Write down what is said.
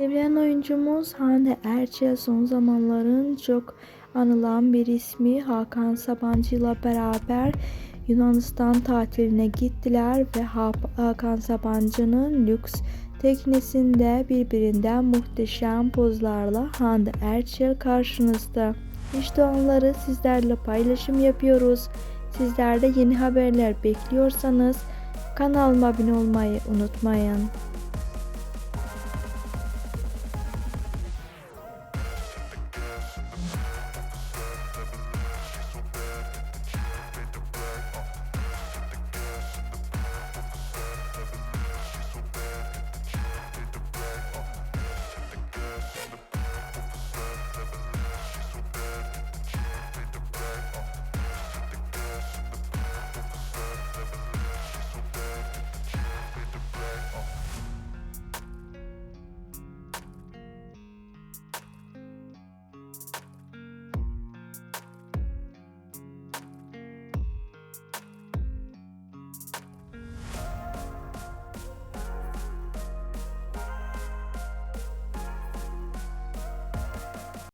Sevilen oyuncumuz Hande Erçel son zamanların çok anılan bir ismi Hakan Sabancı ile beraber Yunanistan tatiline gittiler ve Hakan Sabancı'nın lüks teknesinde birbirinden muhteşem pozlarla Hande Erçel karşınızda. İşte onları sizlerle paylaşım yapıyoruz. Sizlerde yeni haberler bekliyorsanız kanalıma abone olmayı unutmayın.